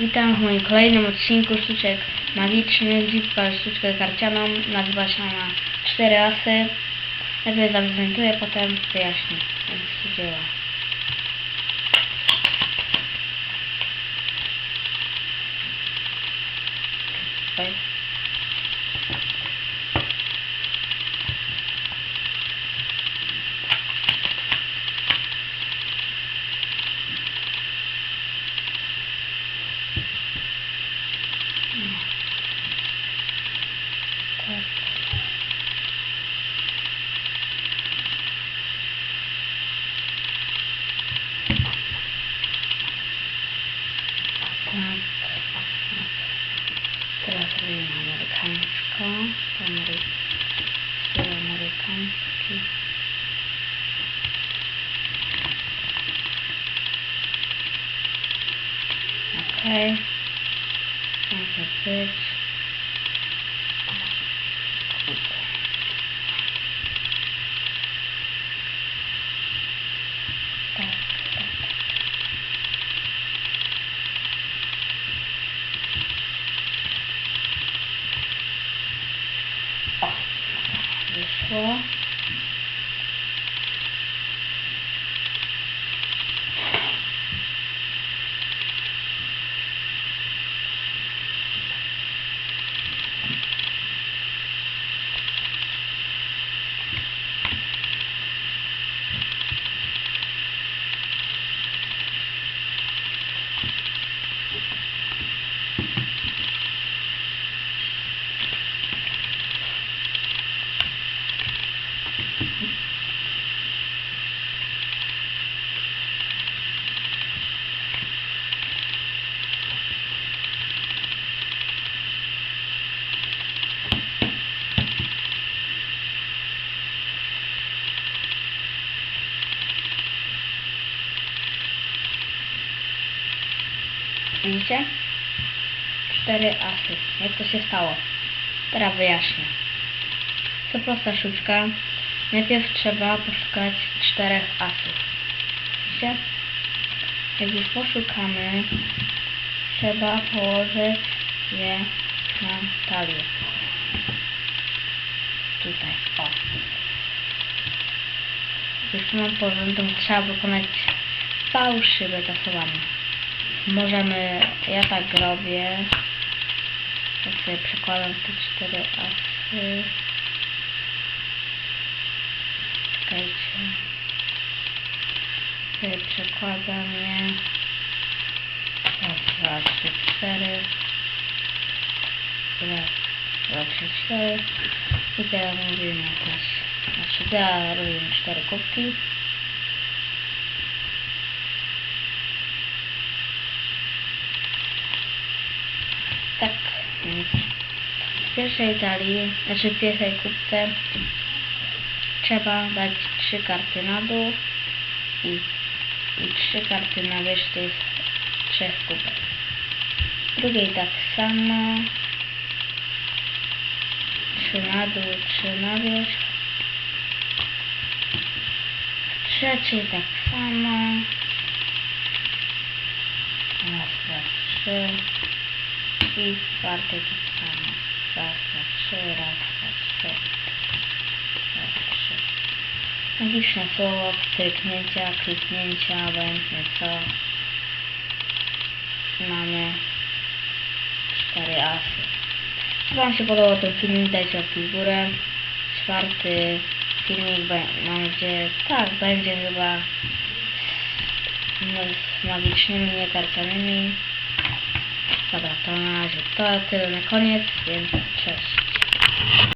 Witam w moim kolejnym odcinku sztuczek magicznych. Dziś pokażę sztuczkę karcianą. Nazywa się ona Cztery Asy. Najpierw zaprezentuję, potem wyjaśnię, jak się dzieje. Oj. Tak. Tak. Teraz robimy amerykańsko. Amery... styl amerykański. Okej. Okay. Może być. Kurde. Tak, tak. O, Widzicie? Cztery asy. Jak to się stało? Teraz wyjaśnię. To prosta sztuczka. Najpierw trzeba poszukać czterech asów. Widzicie? Jak już poszukamy, trzeba położyć je na talię. Tutaj, o. Już mam to trzeba wykonać fałszywe tasowanie. Możemy, ja tak robię. Tak sobie przekładam te cztery asy. Czekajcie. Sobie przekładam je. Raz, dwa, trzy, cztery. Raz, dwa, trzy, cztery. I teraz mówimy też. Znaczy teraz robimy cztery kubki. Tak, więc w pierwszej talii, znaczy w pierwszej kubce trzeba dać trzy karty na dół i, i trzy karty na wierzch, jest trzech kubek. W drugiej tak samo. Trzy na dół, trzy na wierzch. W trzeciej tak samo. Raz, dwa, trzy. I w czwartej tak samo. Raz, dwa, trzy, raz, dwa, trzy. Raz, trzy. Magiczne słowo, stryknięcia, kliknięcia, obojętnie co. Mamy cztery asy. Jeśli Wam się podobał ten filmik, dajcie łapki w górę. Czwarty filmik, nadzieję, tak, będzie chyba z magicznymi, niekarcianymi. Dobra, to na razie to tyle na koniec, więc cześć.